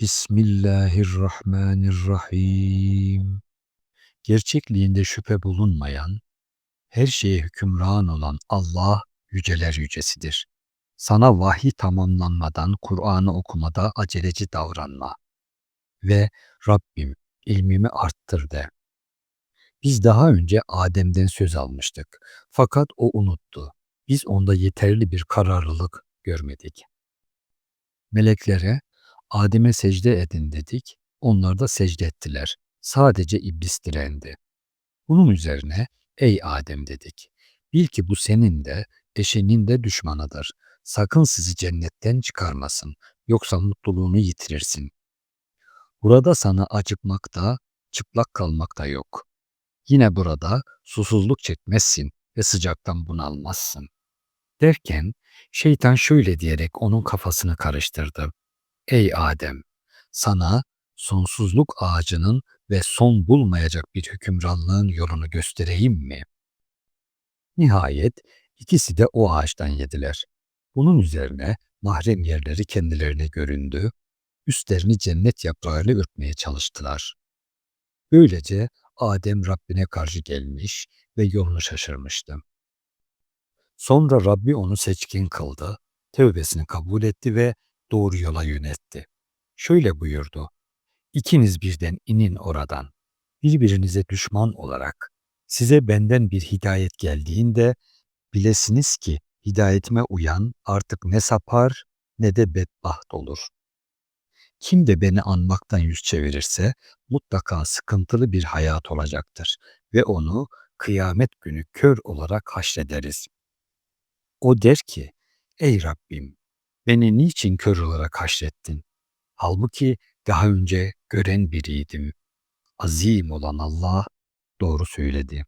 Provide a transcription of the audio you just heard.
Bismillahirrahmanirrahim. Gerçekliğinde şüphe bulunmayan, her şeye hükümran olan Allah yüceler yücesidir. Sana vahiy tamamlanmadan Kur'an'ı okumada aceleci davranma. Ve Rabbim ilmimi arttır de. Biz daha önce Adem'den söz almıştık. Fakat o unuttu. Biz onda yeterli bir kararlılık görmedik. Meleklere Adem'e secde edin dedik. Onlar da secde ettiler. Sadece iblis direndi. Bunun üzerine ey Adem dedik. Bil ki bu senin de eşinin de düşmanıdır. Sakın sizi cennetten çıkarmasın. Yoksa mutluluğunu yitirirsin. Burada sana acıkmak da, çıplak kalmak da yok. Yine burada susuzluk çekmezsin ve sıcaktan bunalmazsın. Derken şeytan şöyle diyerek onun kafasını karıştırdı. Ey Adem! Sana sonsuzluk ağacının ve son bulmayacak bir hükümranlığın yolunu göstereyim mi? Nihayet ikisi de o ağaçtan yediler. Bunun üzerine mahrem yerleri kendilerine göründü, üstlerini cennet yaprağıyla örtmeye çalıştılar. Böylece Adem Rabbine karşı gelmiş ve yolunu şaşırmıştı. Sonra Rabbi onu seçkin kıldı, tövbesini kabul etti ve doğru yola yönetti. Şöyle buyurdu, İkiniz birden inin oradan, birbirinize düşman olarak. Size benden bir hidayet geldiğinde bilesiniz ki hidayetime uyan artık ne sapar ne de bedbaht olur. Kim de beni anmaktan yüz çevirirse mutlaka sıkıntılı bir hayat olacaktır ve onu kıyamet günü kör olarak haşrederiz. O der ki, ey Rabbim beni niçin kör olarak haşrettin? Halbuki daha önce gören biriydim. Azim olan Allah doğru söyledi.